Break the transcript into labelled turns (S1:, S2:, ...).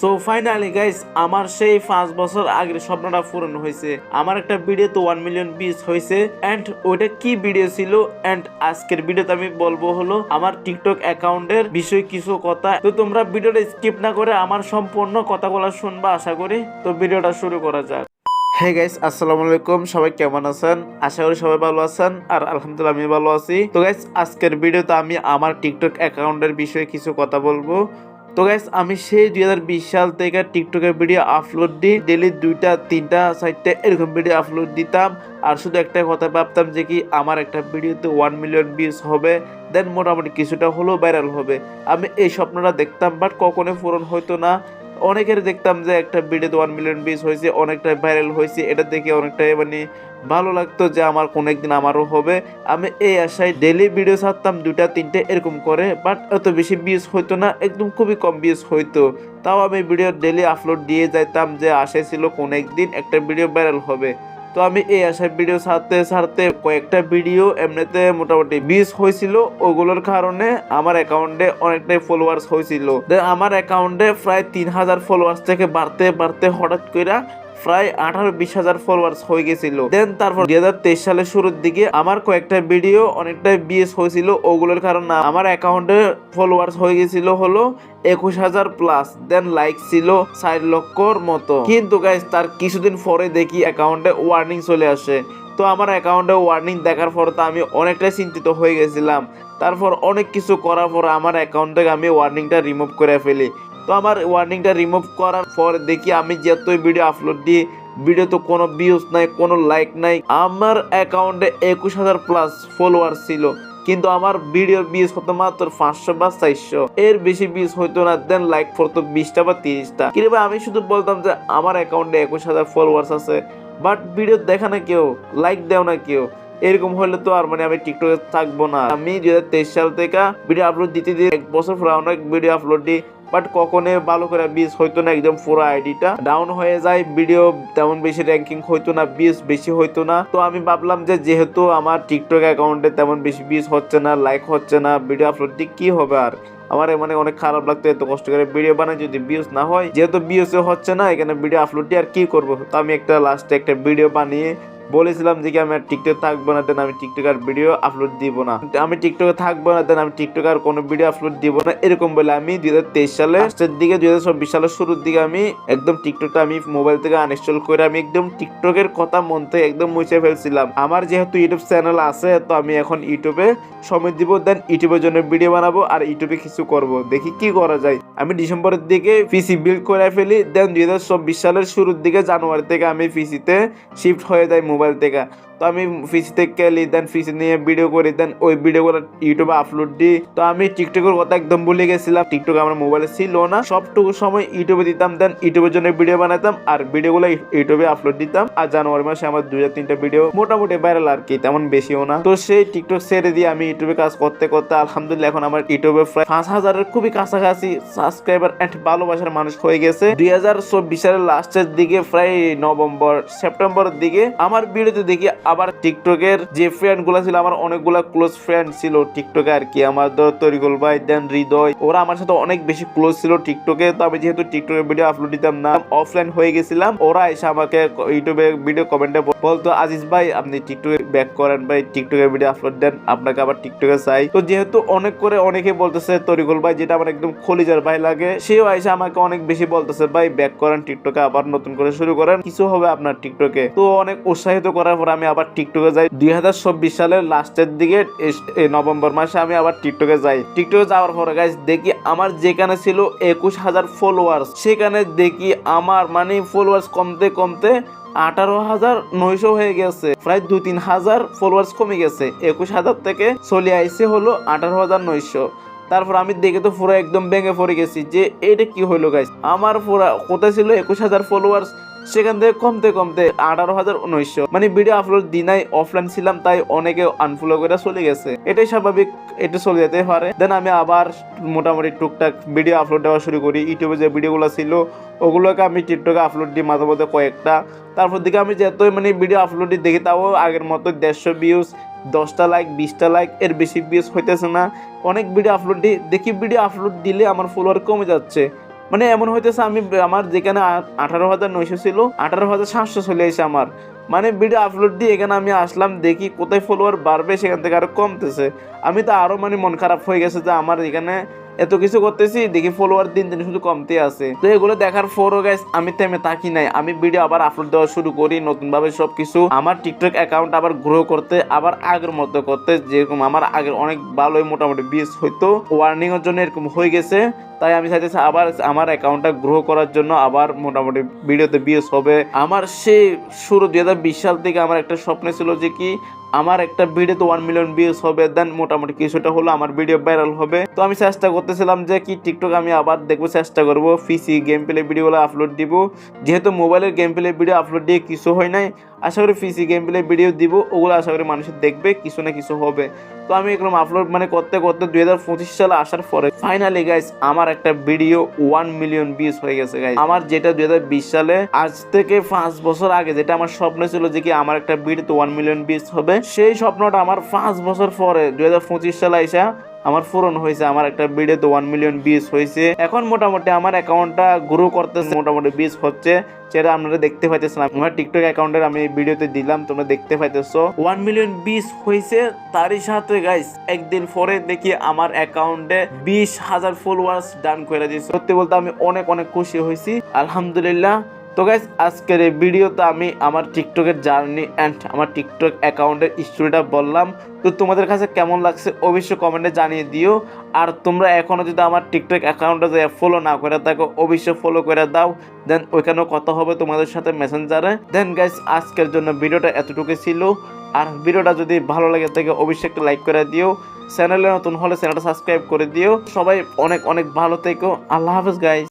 S1: So finally guys আমার সেই পাঁচ বছর আগের স্বপ্নটা পূরণ হয়েছে। আমার একটা ভিডিও তো ওয়ান মিলিয়ন ভিউজ হয়েছে। এন্ড ওইটা কি ভিডিও ছিল? এন্ড আজকের ভিডিওতে আমি বলব হলো, আমার টিকটক অ্যাকাউন্টের বিষয়ে কিছু কথা। তো তোমরা ভিডিওটা স্কিপ না করে আমার সম্পূর্ণ কথাগুলো শুনবা, আশা করি। তো ভিডিওটা শুরু করা যাক। হে গাইস আসসালামু আলাইকুম। সবাই কেমন আছেন? আশা করি সবাই ভালো আছেন। আর আলহামদুলিল্লাহ আমি ভালো আছি। তো গাইস আজকের ভিডিওতে আমি আমার টিকটক অ্যাকাউন্টের বিষয়ে কিছু কথা বলব। তো গাইস আমি সেই দুই হাজার বিশ সাল থেকে টিকটকের ভিডিও আপলোড দিই। ডেলি দুইটা, তিনটা, চারটা এরকম ভিডিও আপলোড দিতাম। আর শুধু একটা কথা ভাবতাম যে কি, আমার একটা ভিডিওতে ওয়ান মিলিয়ন ভিউজ হবে। দেন মোটামুটি কিছুটা হলেও ভাইরাল হবে। আমি এই স্বপ্নটা দেখতাম বাট কখনো পূরণ হতো না। অনেকের দেখতাম যে একটা ভিডিওতে ওয়ান মিলিয়ন ভিউজ হয়েছে অনেকটা ভাইরাল হয়েছে। এটা দেখে অনেকটাই মানে ভালো লাগতো যে আমার কোনো একদিন আমারও হবে। আমি এই আশায় ডেলি ভিডিও ছাড়তাম দুটা তিনটে, এরকম করে। বাট অত বেশি ভিউজ হইতো না, একদম খুবই কম ভিউজ হইতো। তাও আমি ভিডিও ডেলি আপলোড দিয়ে যাইতাম যে আশায় ছিল কোনো একদিন একটা ভিডিও ভাইরাল হবে। তো আমি এই আশায় ভিডিও সারতে সারতে কয়েকটা ভিডিও এমনিতে মোটামুটি বিশ হয়েছিল। ওগুলোর কারণে আমার অ্যাকাউন্টে অনেকটাই ফলোয়ার্স হয়েছিল। আমার অ্যাকাউন্টে প্রায় তিন হাজার ফলোয়ার্স থেকে বাড়তে বাড়তে হঠাৎ করে প্রায় আঠারো বিশ হাজার ফলোয়ার্স হয়ে গেছিল। দেন তারপর দুই হাজার তেইশ সালের শুরুর দিকে আমার কয়েকটা ভিডিও অনেকটা বিএস হয়েছিল, ওগুলোর কারণে আমার অ্যাকাউন্টে ফলোয়ার্স হয়ে গেছিল হলো একুশ হাজার প্লাস দেন লাইক ছিল ষাট লক্ষর মতো। কিন্তু গাইজ তার কিছুদিন পরে দেখি অ্যাকাউন্টে ওয়ার্নিং চলে আসে। তো আমার অ্যাকাউন্টে ওয়ার্নিং দেখার পর তো আমি অনেকটাই চিন্তিত হয়ে গেছিলাম। তারপর অনেক কিছু করার পর আমার অ্যাকাউন্ট থেকে আমি ওয়ার্নিংটা রিমুভ করে ফেলি। তো আমার ওয়ার্নিংটা রিমুভ করার পর দেখি আমি যতই ভিডিও আপলোড দিই ভিডিও তো কোনো ভিউজ নাই, কোনো লাইক নাই। আমার অ্যাকাউন্টে একুশ হাজার প্লাস ফলোয়ার ছিল, কিন্তু আমার ভিডিও ভিউজ হতো মাত্র পাঁচশো বা চারশো। এর বেশি ভিউজ হইতো না দেন লাইক পড়তো বিশটা বা তিরিশটা। কিন্তু আমি শুধু বলতাম যে আমার অ্যাকাউন্টে একুশ হাজার ফলোয়ার্স আছে বাট ভিডিও দেখা না কেউ লাইক দেও না কেউ। এরকম হলে তো আর মানে আমি টিকটকে থাকব না। আমি দুই হাজার তেইশ সাল থেকে ভিডিও আপলোড দিতে দিয়ে এক বছর পর অনেক ভিডিও আপলোড দিই বাট কখনো ভালো করে বিজ হইতো না একদম পুরো আইডিটা ডাউন হয়ে যায় ভিডিও তেমন বেশি র্যাঙ্কিং হইতো না বিজ বেশি হইতো না। তো আমি ভাবলাম যে যেহেতু আমার টিকটক অ্যাকাউন্টে তেমন বেশি বিজ হচ্ছে না লাইক হচ্ছে না ভিডিও আপলোড দিয়ে কি হবে আর? আমার মানে অনেক খারাপ লাগতো এত কষ্ট করে ভিডিও বানাই, যদি ভিউজ না হয়, যেহেতু ভিউজ হচ্ছে না, এখানে ভিডিও আপলোড দিয়ে আর কি করব? তো আমি একটা লাস্টে একটা ভিডিও বানিয়ে বলেছিলাম যে আমি আর টিকটক থাকব না দেন আমি টিকটক আর ভিডিও আপলোড দিব না। আমি টিকটকে থাকব না দেন আমি টিকটক আর কোনো ভিডিও আপলোড দিব না, এরকম বলে আমি দুই হাজার তেইশ সালে লাস্টের দিকে দুই হাজার চব্বিশ সালের শুরুর দিকে আমি একদম টিকটকটা আমি মোবাইল থেকে আনইনস্টল করে আমি একদম টিকটকের কথা মন থেকে একদম মুছে ফেলছিলাম। আমার যেহেতু ইউটিউব চ্যানেল আছে, তো আমি এখন ইউটিউবে সময় দিব দেন ইউটিউবের জন্য ভিডিও বানাবো আর ইউটিউবে কিছু করব। দেখি কি করা যায়। আমি ডিসেম্বরের দিকে পিসি বিল্ড করে ফেলি দেন দুই হাজার চব্বিশ সালের শুরুর দিকে জানুয়ারি থেকে আমি পিসিতে শিফট হয়ে যাই মোবাইল থেকে তো আমি পিসি থেকে দেন পিসি নিয়ে ভিডিও করি দেন ওই ভিডিওগুলো ইউটিউবে আপলোড দিই। তো আমি টিকটকের কথা একদম ভুলে গেছিলাম। টিকটক আমার মোবাইলে ছিল না। সবটুকু সময় ইউটিউবে দিতাম দেন ইউটিউবের জন্য ভিডিও বানাতাম, আর ভিডিওগুলো ইউটিউবে আপলোড দিতাম। আর জানুয়ারি মাসে আমার দুই তিনটা ভিডিও মোটামুটি ভাইরাল আর কি, তেমন বেশিও না। তো সেই টিকটক ছেড়ে দিয়ে আমি ইউটিউবে কাজ করতে করতে আলহামদুলিল্লাহ এখন আমার ইউটিউবে প্রায় পাঁচ হাজারের খুবই কাছাকাছি সাবস্ক্রাইবার অ্যান্ড ভালোবাসার মানুষ হয়ে গেছে। দুই হাজার চব্বিশ সালের লাস্টের দিকে প্রায় নভেম্বর, সেপ্টেম্বরের দিকে আমার ভিডিওতে দেখি আবার টিকটকের যে ফ্রেন্ডগুলা ছিল, আমার অনেকগুলা ক্লোজ ফ্রেন্ড ছিল টিকটকে আর কি। আমার ধর তরিকুল ভাই দেন হৃদয়, ওরা আমার সাথে অনেক বেশি ক্লোজ ছিল টিকটকে। তো আমি যেহেতু টিকটকে ভিডিও আপলোড দিতাম না অফলাইন হয়ে গেছিলাম। ওরা এসে আমাকে ইউটিউবে ভিডিও কমেন্টে বলতো, আজিজ ভাই, আপনি টিকটকে ব্যাক করেন ভাই টিকটকে ভিডিও আপলোড দেন, আপনাকে আবার টিকটকে চাই। তো যেহেতু অনেক করে অনেকে বলতেছে, তরিকুল ভাই, যেটা আমার একদম খলিজার ভাই লাগে, সেও এসে আমাকে অনেক বেশি বলতেছে, ভাই ব্যাক করেন টিকটকে, আবার নতুন করে শুরু করেন, কিছু হবে আপনার টিকটকে। তো অনেক উৎসাহিত করার পর আমি আবার টিকটকে যাই। দুই হাজার চব্বিশ সালের লাস্টের দিকে নভেম্বর মাসে আমি আবার টিকটকে যাই। টিকটকে যাওয়ার পরে গাইজ দেখি আমার যেখানে ছিল একুশ হাজার ফলোয়ার্স সেখানে দেখি আমার মানে ফলোয়ার্স কমতে কমতে আঠারো হাজার নয়শো হয়ে গেছে। প্রায় দু তিন হাজার ফলোয়ার্স কমে গেছে। একুশ হাজার থেকে চলে আইসে হলো আঠারো হাজার নয়শো। তারপর আমি দেখে তো পুরো একদম ভেঙে পড়ে গেছি যে, এটা কি হলো গাইস আমার পুরো কোথায় ছিল একুশ হাজার ফলোয়ার্স সেখান থেকে কমতে কমতে আঠারো হাজার উনিশশো। মানে ভিডিও আপলোড দিনাই অফলাইন ছিলাম, তাই অনেকে আনফলো করে চলে গেছে। এটাই স্বাভাবিক, এটা চলে যেতে পারে। দেন আমি আবার মোটামুটি টুকটাক ভিডিও আপলোড দেওয়া শুরু করি। ইউটিউবে যে ভিডিওগুলো ছিল, ওগুলোকে আমি টিকটকে আপলোড দিই মাঝে মধ্যে কয়েকটা। তারপর দিকে আমি যতই মানে ভিডিও আপলোড দেখি তাও আগের মতো দেড়শো ভিউজ দশটা লাইক বিশটা লাইক এর বেশি ভিউজ হইতেছে না। অনেক ভিডিও আপলোড দিই, দেখি ভিডিও আপলোড দিলে আমার ফলোয়ার কমে যাচ্ছে। মানে এমন হইতেছে আমি, আমার যেখানে আঠারো হাজার নয়শো ছিল, আঠারো হাজার সাতশো চলে এসে আমার। মানে ভিডিও আপলোড দিয়ে এখানে আমি আসলাম, দেখি কোথায় ফলোয়ার বাড়বে, সেখান থেকে আরও কমতেছে। আমি তো আরও মানে মন খারাপ হয়ে গেছে যে আমার এখানে এত কিছু করতেছি, দেখি ফলোয়ার দিন দিন শুধু কমতে আছে। তো এগুলো দেখার পরও গাইস আমি তেমে তাকি নাই। আমি ভিডিও আবার আপলোড দেওয়া শুরু করি নতুন ভাবে সবকিছু। আমার টিকটক অ্যাকাউন্ট আবার গ্রো করতে, আবার আগের মতো করতে, যেরকম আমার আগের অনেক ভালোই মোটামুটি বিস হইতো ওয়ার্নিং এর জন্য এরকম হয়ে গেছে। তাই আমি চাইতেছি আবার আমার অ্যাকাউন্টটা গ্রো করার জন্য আবার মোটামুটি ভিডিওতে বিএস হবে। আমার সেই শুরু দুই হাজার সাল থেকে আমার একটা স্বপ্ন ছিল যে কি আমার একটা ভিডিওতে ওয়ান মিলিয়ন ভিউজ হবে দেন মোটামুটি কিছুটা হলো আমার ভিডিও ভাইরাল হবে। তো আমি চেষ্টা করতেছিলাম যে কি টিকটক আমি আবার দেখব, চেষ্টা করব পিসি গেম প্লে ভিডিওগুলো আপলোড দিব। যেহেতু মোবাইলের গেম প্লে ভিডিও আপলোড দিয়ে কিছু হয় নাই, আশা করি পিসি গেম প্লে ভিডিও দিব, ওগুলো আশা করি মানুষের দেখবে, কিছু না কিছু হবে। তো আমি এরকম আপলোড মানে করতে করতে দুই হাজার পঁচিশ সালে আসার পরে ফাইনালি গাইস আমার একটা ভিডিও ওয়ান মিলিয়ন ভিউজ হয়ে গেছে গাইস আমার যেটা দুই হাজার বিশ সালে, আজ থেকে পাঁচ বছর আগে যেটা আমার স্বপ্ন ছিল যে কি আমার একটা ভিডিওতে ওয়ান মিলিয়ন ভিউজ হবে, সেই স্বপ্নটা আমার পাঁচ বছর পরে, দুই হাজার পঁচিশ সালে আইসা আমার পূরণ হয়েছে, আমার একটা ভিডিওতে ওয়ান মিলিয়ন ভিউজ হয়েছে। এখন মোটামুটি আমার অ্যাকাউন্টটা গ্রো করতেছে, মোটামুটি ভিউজ হচ্ছে। সেটা আপনারা দেখতে পাইতেছেন আমার টিকটক অ্যাকাউন্টের আমি ভিডিওতে দিলাম, তোমরা দেখতে পাইতেছো। ওয়ান মিলিয়ন বিশ হয়েছে, তারই সাথে গাইস একদিন পরে দেখি আমার অ্যাকাউন্টে বিশ হাজার ফলোয়ার্স ডান করে দিয়েছে। সত্যি বলতে আমি অনেক অনেক খুশি হয়েছি। আলহামদুলিল্লাহ তো গাইস আজকের এই ভিডিওতে আমি আমার টিকটকের জার্নি অ্যান্ড আমার টিকটক অ্যাকাউন্টের স্টোরিটা বললাম। তো তোমাদের কাছে কেমন লাগছে অবশ্যই কমেন্টে জানিয়ে দিও। আর তোমরা এখনও যদি আমার টিকটক অ্যাকাউন্টে যে ফলো না করে থাকো, অবশ্যই ফলো করে দাও। দেন ওইখানেও কথা হবে তোমাদের সাথে মেসেঞ্জারে দেন গাইস আজকের জন্য ভিডিওটা এতটুকু ছিল। আর ভিডিওটা যদি ভালো লাগে থাকে, অবশ্যই একটা লাইক করে দিও। চ্যানেলে নতুন হলে চ্যানেলটা সাবস্ক্রাইব করে দিও। সবাই অনেক অনেক ভালো থেকো। আল্লাহ হাফেজ গাইস